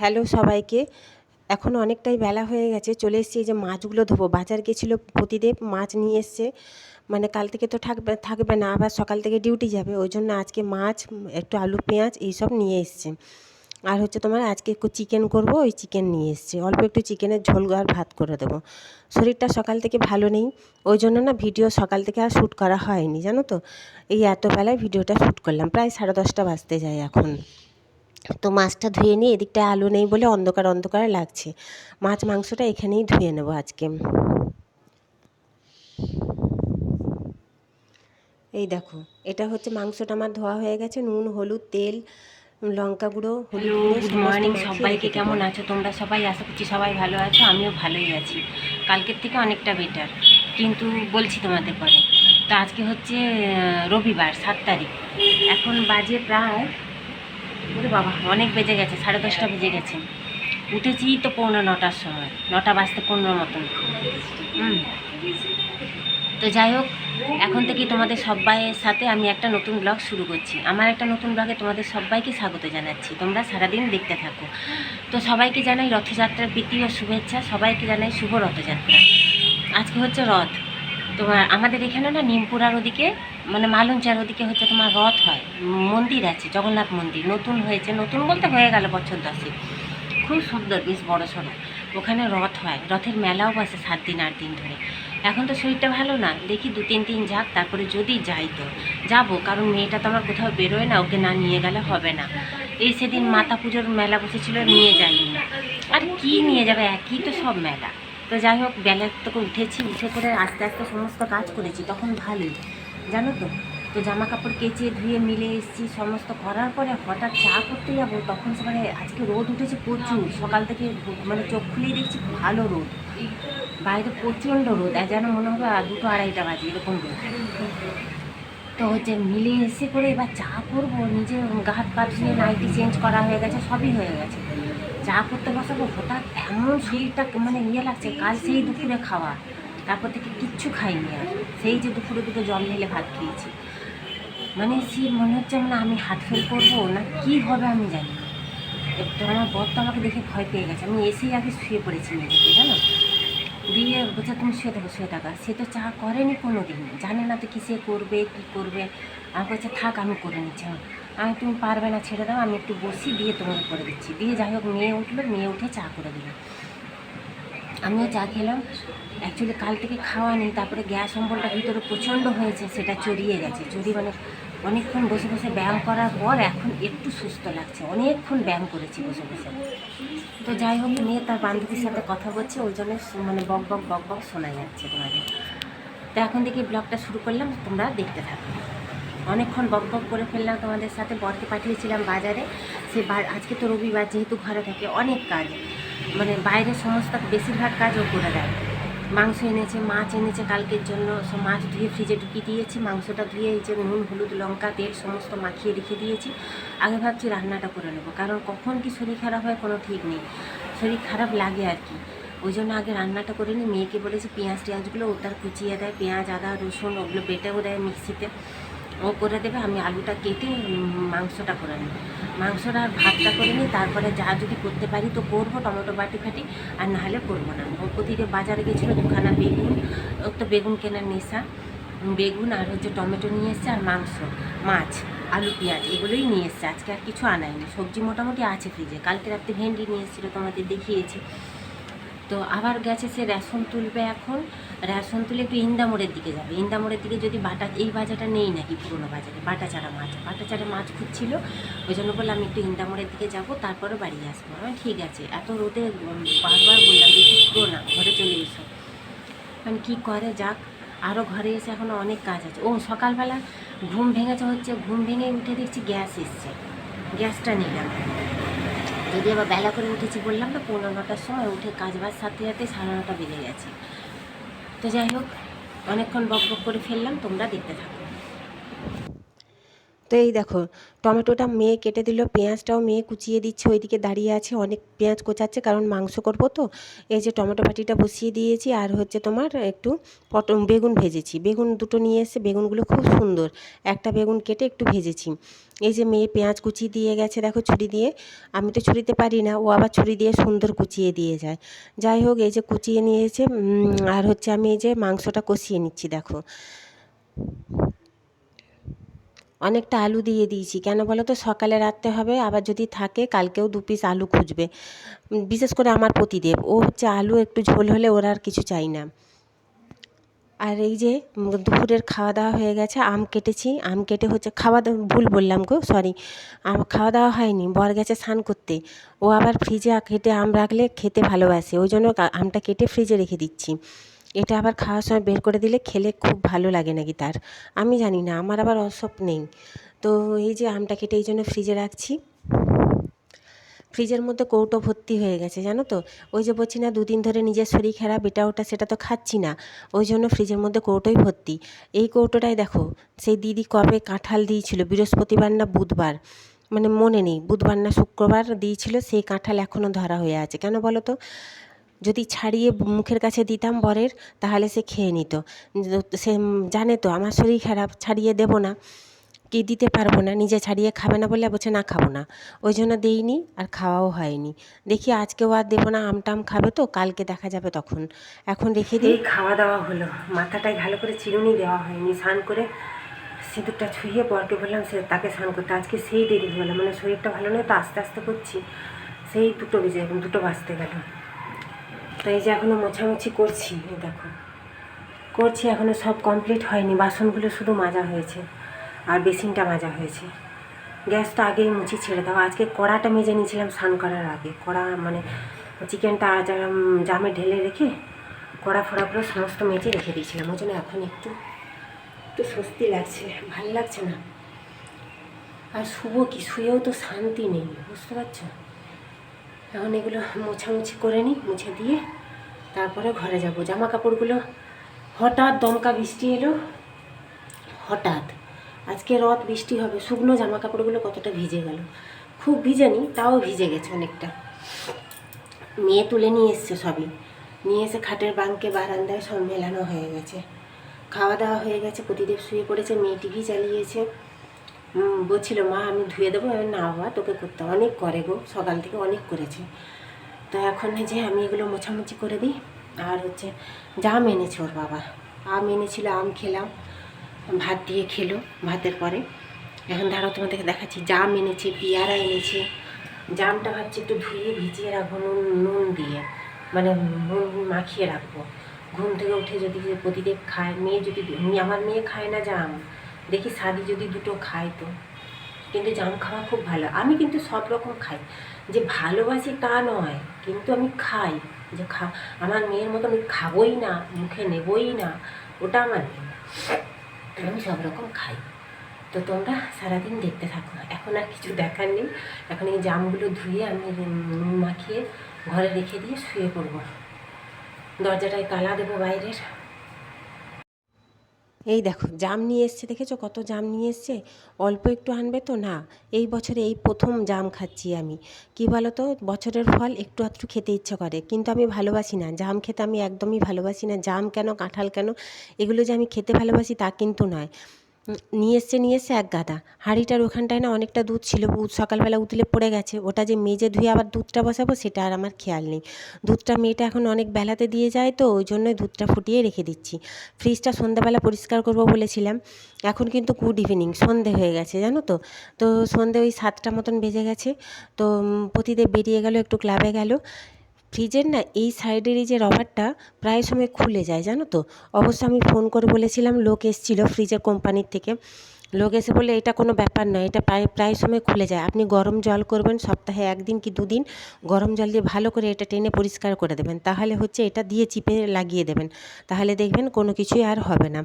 Hello সবাইকে। এখন অনেকটাই বেলা হয়ে গেছে, চলে এসেছি যে মাছগুলো ধোবো। বাজার গেছিল প্রতিদেব, মাছ নিয়ে এসছে। মানে কাল থেকে তো থাকবে থাকবে না, আবার সকাল থেকে ডিউটি যাবে। ওই জন্য আজকে মাছ, একটু আলু, পেঁয়াজ এইসব নিয়ে এসছে। আর হচ্ছে তোমার আজকে একটু চিকেন করব, ওই চিকেন নিয়ে এসছে। অল্প একটু চিকেনের ঝোল আর ভাত করে দেবো। শরীরটা সকাল থেকে ভালো নেই, ওই জন্য না ভিডিও সকাল থেকে আর শ্যুট করা হয়নি, জানো তো? এই এতবেলায় ভিডিওটা শ্যুট করলাম, প্রায় সাড়ে দশটা বাজতে যায় এখন। তো মাছটা ধুয়ে নিয়ে এদিকটায় আলু নেই বলে অন্ধকার অন্ধকার লাগছে। মাছ মাংসটা এখানেই ধুয়ে নেব আজকে। এই দেখো এটা হচ্ছে মাংসটা আমার ধোয়া হয়ে গেছে নুন হলুদ তেল লঙ্কা গুঁড়ো হলুদ হ্যালো গুঁড়ো মর্নিং সবাইকে কেমন আছো? তোমরা সবাই আশা করছি সবাই ভালো আছো আমিও ভালোই আছি। কালকের থেকে অনেকটা বেটার কিন্তু বলছি তোমাদের পরে। তো আজকে হচ্ছে রবিবার সাত তারিখ। এখন বাজে প্রায় ওরে বাবা, অনেক বেজে গেছে, সাড়ে দশটা বেজে গেছে। উঠেছি তো পৌনে নটার সময়, নটা বাজতে পনেরো মতন। হুম। তো যাই হোক, এখন থেকেই তোমাদের সবাইয়ের সাথে আমি একটা নতুন ব্লগ শুরু করছি। আমার একটা নতুন ব্লগে তোমাদের সবাইকে স্বাগত জানাচ্ছি। তোমরা সারাদিন দেখতে থাকো। তো সবাইকে জানাই রথযাত্রার প্রীতি ও শুভেচ্ছা, সবাইকে জানাই শুভ রথযাত্রা। আজকে হচ্ছে রথ। তোমার, আমাদের এখানে না, নিমপুরার ওদিকে মানে মালঞ্চার ওদিকে হচ্ছে তোমার রথ হয়, মন্দির আছে, জগন্নাথ মন্দির, নতুন হয়েছে, নতুন বলতে হয়ে গেল বছর দশেক। খুব সুন্দর, বেশ বড় সড়ো। ওখানে রথ হয়, রথের মেলাও বসে সাত দিন, আট দিন ধরে। এখন তো শরীরটা ভালো না, দেখি দু, তিন দিন যাক, তারপরে যদি যাই তো। যাব, কারণ মেয়েটা তো আমার কোথাও বেরোয় না, ওকে না নিয়ে গেলে হবে না। এই সেদিন মাতা পুজোর মেলা বসেছিল নিয়ে যাইনি। আর কি নিয়ে যাবে, একই তো সব মেলা। তো যাই হোক বেলার থেকে উঠেছি, উঠে করে আস্তে আস্তে সমস্ত কাজ করেছি, তখন ভালোই। জানো তো? তো জামা কাপড় কেচে, ধুয়ে, মিলে এসেছি, সমস্ত করার পরে হঠাৎ চা করতে যাব, তখন সেখানে আজকে রোদ উঠেছে প্রচুর। সকাল থেকে মানে চোখ খুলেই দেখছি ভালো রোদ। বাইরে প্রচণ্ড রোদ, আর যেন মনে হবে দুটো আড়াইটা বাজে, এরকম রোদ। তো হচ্ছে মিলে এসে করে এবার চা করব, নিজে গা হাত পা নাইটি চেঞ্জ করা হয়ে গেছে, সবই হয়ে গেছে। চা করতে বসাবো, হঠাৎ এমন শরীরটা মানে ইয়ে লাগছে, কাল সেই দুপুরে খাওয়া। তারপর থেকে কিচ্ছু খাইনি আর। সেই যে দুপুরে দুটো জল ঢেলে ভাত খেয়েছি। মানে সে মনে হচ্ছে মানে আমি হাত ফেল করব না কি হবে আমি জানি না। একটু আমার বর তো আমাকে দেখে ভয় পেয়ে গেছে। আমি এসেই আগে শুয়ে পড়েছি নিজেকে জানো? দিয়ে বলছে, তুমি শুয়ে থাকো, শুয়ে থাকা। সে তো চা করেনি কোনো দিন জানে না তো কিসে করবে, কি করবে। আমার কাছে থাক, আমি করে নিচ্ছি আমি আমি তুমি পারবে না, ছেড়ে দাও, আমি একটু বসি, দিয়ে তোমাকে করে দিচ্ছি। দিয়ে যাই হোক, মেয়ে উঠল, মেয়ে উঠে চা করে দিল। আমিও চা খেলাম। অ্যাকচুয়ালি কাল থেকে খাওয়া নেই, তারপরে গ্যাস অম্বলটা ভিতরে প্রচণ্ড হয়েছে, সেটা চড়িয়ে গেছে। চড়িয়ে মানে অনেকক্ষণ বসে বসে ব্যায়াম করার পর এখন একটু সুস্থ লাগছে। অনেকক্ষণ ব্যায়াম করেছি বসে বসে। তো যাই হোক মেয়ে তার বান্ধবীর সাথে কথা বলছে, ওই জন্য মানে বক বক বক বক শোনা যাচ্ছে তোমাদের। তো এখন থেকে ব্লগটা শুরু করলাম, তোমরা দেখতে থাকো। অনেকক্ষণ বক বক করে ফেললাম তোমাদের সাথে, বরকে পাঠিয়েছিলাম বাজারে। সে আজকে তো রবিবার, যেহেতু ঘরে থাকে অনেক কাজ। মানে বাইরের সমস্ত বেশিরভাগ কাজও করে দেয়। মাংস এনেছে, মাছ এনেছে কালকের জন্য সব মাছ ধুয়ে ফ্রিজে ঢুকিয়ে দিয়েছি, মাংসটা ধুয়ে এই যে নুন, হলুদ, লঙ্কা, তেল সমস্ত মাখিয়ে রেখে দিয়েছি। আগে ভাবছি রান্নাটা করে নেব, কারণ কখন কি শরীর খারাপ হয় কোনো ঠিক নেই। শরীর খারাপ লাগে আর কি। ওই জন্য আগে রান্নাটা করে নিই। মেয়েকে বলেছি পেঁয়াজ টেঁয়াজগুলো ও তার কুচিয়ে দেয়, পেঁয়াজ, আদা, রসুন ওগুলো বেটেও দেয় মিক্সিতে। ও করে দেবে, আমি আলুটা কেটে মাংসটা করে নিই মাংসটা আর ভাতটা করে নিই তারপরে যা যদি করতে পারি তো করব, টমেটো বাটি ফাটি আর নাহলে করব না। ও প্রতিদিন বাজারে গেছিল দুখানা বেগুন ওর তো বেগুন কেনার নেশা। বেগুন আর হচ্ছে টমেটো নিয়ে এসছে, আর মাংস, মাছ, আলু, পেঁয়াজ, এগুলোই নিয়ে এসছে। আজকে আর কিছু আনায়নি। সবজি মোটামুটি আছে ফ্রিজে। কালকে রাত্রে ভেন্ডি নিয়ে এসেছিল তোমাদের দেখিয়েছি। তো আবার গেছে সে রেশন তুলবে এখন। রেশন তুলে একটু ইন্দামোড়ের দিকে যাবে। ইন্দামোড়ের দিকে যদি বাটা, এই বাজারটা নেই নাকি পুরোনো বাজারে? বাটাচারা মাছ। বাটাচারা মাছ খুঁজছিল। ওই জন্য বললাম আমি একটু ইন্দামোড়ের দিকে যাব, তারপরে বাড়ি আসব। আমি ঠিক আছে। এত রোদে বারবার বললাম যে ঘুরো না? ঘরে চলে এসো। মানে কী করে? যাক। আরও ঘরে এসে এখনও অনেক কাজ আছে। ও, সকালবেলা ঘুম ভেঙেছে হচ্ছে, ঘুম ভেঙে উঠে দেখছি গ্যাস এসছে। গ্যাসটা নিলাম। যদি আবার বেলা করে উঠেছি বললাম তো পনেরো নটার সময় উঠে কাজ বাজ সাথে সাথে সাড়ে নটা বেজে গেছে। তো যাই হোক অনেকক্ষণ বক বক করে ফেললাম তোমরা দেখতে থাকো। তো এই দেখো, টমেটোটা মেয়ে কেটে দিল, পেঁয়াজটাও মেয়ে কুচিয়ে দিচ্ছে, ওইদিকে দাঁড়িয়ে আছে, অনেক পেঁয়াজ কোচাচ্ছে, কারণ মাংস করব তো। এই যে টমেটো বাটিটা বসিয়ে দিয়েছি, আর হচ্ছে তোমার একটু পট বেগুন ভেজেছি। বেগুন দুটো নিয়ে এসে, বেগুনগুলো খুব সুন্দর। একটা বেগুন কেটে একটু ভেজেছি। এই যে মেয়ে পেঁয়াজ কুচিয়ে দিয়ে গেছে, দেখো ছুরি দিয়ে। আমি তো ছুরিতে পারি না, ও আবার ছুরি দিয়ে সুন্দর কুচিয়ে দিয়ে যায়। যাই হোক, এই যে কুচিয়ে নিয়েছে আর হচ্ছে আমি এই যে মাংসটা কষিয়ে নিচ্ছি, দেখো। অনেকটা আলু দিয়ে দিয়েছি। কেন বলো তো? সকালে রাখতে হবে, আবার যদি থাকে কালকেও দু পিস আলু খুঁজবে। বিশেষ করে আমার পতিদেব। ও হচ্ছে আলু একটু ঝোল হলে ওর আর কিছু চাই না। আর এই যে দুপুরের খাওয়া দাওয়া হয়ে গেছে, আম কেটেছি। আম কেটে হচ্ছে খাওয়া দাওয়া ভুল বললাম গো সরি আম খাওয়া দাওয়া হয়নি, বর গেছে স্নান করতে। ও আবার ফ্রিজে কেটে আম রাখলে খেতে ভালোবাসে। ওই জন্য আমটা কেটে ফ্রিজে রেখে দিচ্ছি। এটা আবার খাওয়ার সময় বের করে দিলে খেলে খুব ভালো লাগে নাকি তার? আমি জানি না, আমার আবার অসব নেই। তো এই যে আমটা কেটে এই জন্য ফ্রিজে রাখছি। ফ্রিজের মধ্যে কৌটো ভর্তি হয়ে গেছে, জানো তো? ওই যে বলছি না, দুদিন ধরে নিজের শরীর খারাপ, এটা ওটা সেটা তো খাচ্ছি না। ওই জন্য ফ্রিজের মধ্যে কৌটোই ভর্তি। এই কৌটোটাই দেখো, সেই দিদি কবে কাঁঠাল দিয়েছিল? বৃহস্পতিবার না বুধবার? মানে মনে নেই, বুধবার না শুক্রবার দিয়েছিল, সেই কাঁঠাল এখনও ধরা হয়ে আছে। কেন বলো তো? যদি ছাড়িয়ে মুখের কাছে দিতাম বরের, তাহলে সে খেয়ে নিত। সে জানে তো, আমার শরীর খারাপ, ছাড়িয়ে দেবো না। কি দিতে পারব না? নিজে ছাড়িয়ে খাবে না বলে বলছে, না, খাব না। ওই জন্য দেইনি আর খাওয়াও হয়নি। দেখি আজকেও আর দেবো না, আমটাম খাবে তো, কালকে দেখা যাবে তখন। এখন রেখে দিই খাওয়া দাওয়া হলো। মাথাটায় ভালো করে চিরুনি দেওয়া হয়নি। স্নান করে সিঁদুরটা ছুঁয়ে বরকে বললাম, সে তাকে স্নান করতে। আজকে সেই দেরি হলো। মানে শরীরটা ভালো নয়, তো আস্তে আস্তে করছি। সেই দুটো বেজে দুটো বাজতে গেল। তো এই যে এখনও মোছামুছি করছি দেখো। করছি এখনও সব কমপ্লিট হয়নি। বাসনগুলো শুধু মাজা হয়েছে আর বেসিনটা মাজা হয়েছে। গ্যাস তো আগেই মুছি ছেড়ে দাও। আজকে কড়াটা মেজে নিয়েছিলাম স্নান করার আগে। কড়া মানে চিকেনটা জামে ঢেলে রেখে কড়া ফড়াগুলো সমস্ত মেজে রেখে দিয়েছিলাম। ওই জন্য এখন একটু একটু স্বস্তি লাগছে। ভালো লাগছে না। আর শুভ কি? শুয়েও তো শান্তি নেই। বুঝতে পারছ? এখন এগুলো মোছামুছি করে নিই, মুছে দিয়ে তারপরে ঘরে যাব। জামা কাপড়গুলো হঠাৎ দমকা বৃষ্টি এলো, হঠাৎ। আজকে রথ বৃষ্টি হবে, শুকনো জামা কাপড়গুলো কতটা ভিজে গেল। খুব ভিজে ভিজেনি তাও ভিজে গেছে অনেকটা। মেয়ে তুলে নিয়ে এসছে সবই। নিয়ে এসে খাটের বাঙ্কে, বারান্দায় সব মেলানো হয়ে গেছে। খাওয়া দাওয়া হয়ে গেছে প্রতিদেব শুয়ে পড়েছে, মেয়ে টিভি চালিয়েছে। বলছিল, মা, আমি ধুয়ে দেবো। না, বাবা, তোকে করতে অনেক করে গো, সকাল থেকে অনেক করেছে। তো এখন যে আমি এগুলো মোছামুছি করে দিই, আর হচ্ছে জাম এনেছে ওর বাবা। আম এনেছিল, আম খেলাম, ভাত দিয়ে খেলো, ভাতের পরে। এখন দাঁড়াও তোমাদেরকে দেখাচ্ছি, জাম এনেছে, পেয়ারা এনেছে। জামটা ভাবছি একটু ধুয়ে ভিজিয়ে রাখব, নুন নুন দিয়ে। মানে নুন মাখিয়ে রাখব। ঘুম থেকে উঠে যদি প্রতিদিন খায়, মেয়ে যদি আমার মেয়ে খায় না জাম দেখি সাদি যদি দুটো খায় তো। কিন্তু জাম খাওয়া খুব ভালো। আমি কিন্তু সব রকম খাই। যে ভালোবাসি তা নয়, কিন্তু আমি খাই। যে খা, আমার মেয়ের মতো আমি খাবোই না, মুখে নেবই না, ওটা আমার নেই। আমি সব রকম খাই। তো তোমরা সারাদিন দেখতে থাকো। এখন আর কিছু দেখার নেই। এখন এই জামগুলো ধুয়ে আমি নুন মাখিয়ে ঘরে রেখে দিয়ে শুয়ে পড়ব। দরজাটায় তালা দেবো বাইরের। এই দেখো, জাম নিয়ে এসছে, দেখেছ কত জাম নিয়ে এসছে? অল্প একটু আনবে তো? না, এই বছরে এই প্রথম জাম খাচ্ছি আমি। কি বলো তো বছরের ফল একটু আধটু খেতে ইচ্ছে করে, কিন্তু আমি ভালোবাসি না। জাম খেতে আমি একদমই ভালোবাসি না। জাম কেন, কাঁঠাল কেন, এগুলো যে আমি খেতে ভালোবাসি তা কিন্তু নয়। নিয়ে এসছে নিয়ে এসছে এক গাদা। হাঁড়িটার ওখানটায় না অনেকটা দুধ ছিল সকালবেলা উতলে পড়ে গেছে। ওটা যে মেজে ধুয়ে আবার দুধটা বসাবো, সেটা আর আমার খেয়াল নেই। দুধটা মেয়েটা এখন অনেক বেলাতে দিয়ে যায় তো, ওই জন্যই দুধটা ফুটিয়ে রেখে দিচ্ছি। ফ্রিজটা সন্ধ্যাবেলা পরিষ্কার করব বলেছিলাম। এখন কিন্তু গুড ইভিনিং, সন্ধে হয়ে গেছে, জানো তো? তো সন্ধে ওই সাতটা মতন বেজে গেছে। তো পতিদেব বেরিয়ে গেল, একটু ক্লাবে গেল। ফ্রিজের না এই সাইডের এই যে রবারটা প্রায় সময় খুলে যায়, জানো তো? অবশ্য আমি ফোন করে বলেছিলাম, লোক এসেছিল ফ্রিজের কোম্পানির থেকে। লোক এসে বলে এটা কোনো ব্যাপার নয়, এটা প্রায় প্রায় সময় খুলে যায়। আপনি গরম জল করবেন সপ্তাহে একদিন কি দুদিন, গরম জল দিয়ে ভালো করে এটা টেনে পরিষ্কার করে দেবেন। তাহলে হচ্ছে এটা দিয়ে চিপে লাগিয়ে দেবেন। তাহলে দেখবেন কোনো কিছুই আর হবে না।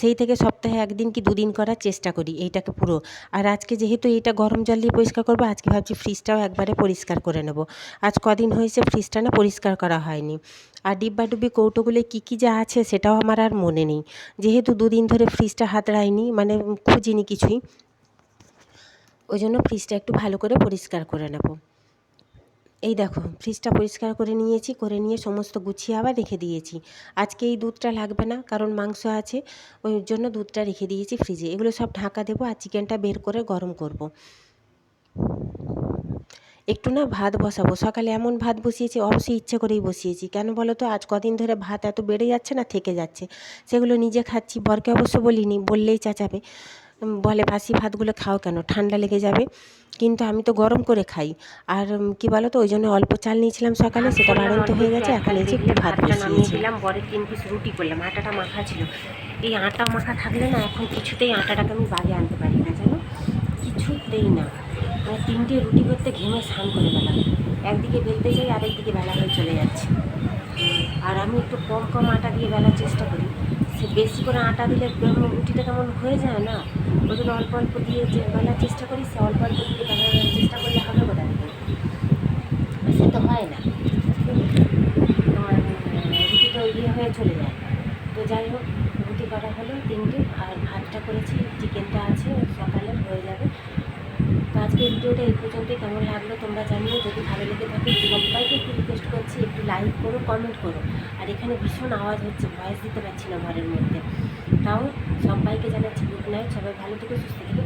সেই থেকে সপ্তাহে একদিন কি দুদিন করার চেষ্টা করি, এইটাকে পুরো। আর আজকে যেহেতু এইটা গরম জল দিয়ে পরিষ্কার করব, আজকে ভাবছি ফ্রিজটাও একবারে পরিষ্কার করে নেব। আজ কদিন হয়েছে ফ্রিজটা না পরিষ্কার করা হয়নি। আর ডিব্বাডুব্বি কৌটোগুলো কী কী যা আছে সেটাও আমার আর মনে নেই। যেহেতু দুদিন ধরে ফ্রিজটা হাতড়াইনি মানে খুঁজিনি কিছুই, ওই জন্য ফ্রিজটা একটু ভালো করে পরিষ্কার করে নেব। এই দেখো ফ্রিজটা পরিষ্কার করে নিয়েছি, করে নিয়ে সমস্ত গুছিয়ে আবার রেখে দিয়েছি। আজকে এই দুধটা লাগবে না, কারণ মাংস আছে, ওই জন্য দুধটা রেখে দিয়েছি ফ্রিজে এগুলো সব ঢাকা দেবো আর চিকেনটা বের করে গরম করব। একটু না ভাত বসাবো। সকালে এমন ভাত বসিয়েছি, অবশ্যই ইচ্ছে করেই বসিয়েছি। কেন বলো তো, আজ কদিন ধরে ভাত এত বেড়ে যাচ্ছে না, থেকে যাচ্ছে। সেগুলো নিজে খাচ্ছি, বরকে অবশ্য বলিনি, বললেই চাচাবে। বলে বাসি ভাতগুলো খাও কেন? ঠান্ডা লেগে যাবে। কিন্তু আমি তো গরম করে খাই। আর কি বলো তো ওই জন্য অল্প চাল নিয়েছিলাম সকালে সেটা বাড়ন্ত হয়ে গেছে এখন এই যে একটু ভাত ভাতটা নামিয়ে বসিয়েছি দিলাম বরের তিন পিস রুটি করলাম আটাটা মাখা ছিল। এই আটা মাখা থাকলে না এখন কিছুতেই আটাটাকে আমি বাগে আনতে পারি না জানো? কিছুতেই না। মানে তিনটে রুটি করতে ঘেমে স্নান করে গেলাম। একদিকে বেলতে যাই আরেকদিকে বেলা হয়ে চলে যাচ্ছে। আর আমি একটু কম কম আটা দিয়ে বেলার চেষ্টা করি। বেশি করে আটা দিলে রুটিটা কেমন হয়ে যায় না? ওই জন্য অল্প অল্প দিয়ে যে বানার চেষ্টা করি, সে অল্প অল্প দিয়ে বানানোর চেষ্টা করলে হবে কোথায় সে তো হয় না। তোমার রুটি তো ইয়ে হয়ে চলে যায়। তো যাই হোক, রুটি করা হলো, তিনটে, আর ভাতটা করেছি, চিকেনটা আছে, সকালে হয়ে যাবে। আজকে ভিডিওটা এই পর্যন্তই। কেমন লাগল তোমরা জানিও। যদি ভালো লেগে থাকে সবাইকে একটু রিকোয়েস্ট করছি, একটু লাইক করো কমেন্ট করো। আর এখানে ভীষণ আওয়াজ হচ্ছে ভয়েস দিতে পারছি না ঘরের মধ্যে। তাও সবাইকে জানাচ্ছি গুড নাইট সবাই ভালো থেকে, সুস্থ থেকে